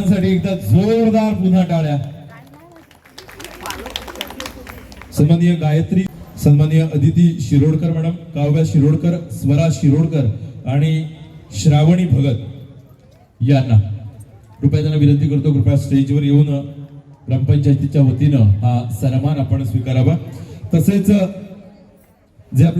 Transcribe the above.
क्या एकदा जोरदार पुन्हा टाळ्या. सन्माननीय गायत्री सन्माननीय अदिती शिरोडकर मॅडम काव्या शिरोडकर स्वरा शिरोडकर आणि श्रावणी भगत यांना. कृपया त्यांना विनंती करतो कृपया स्टेजवर येऊन ग्रामपंचायतीच्या वतीनं हा सन्मान आपण स्वीकारावा. तसेच जे आपले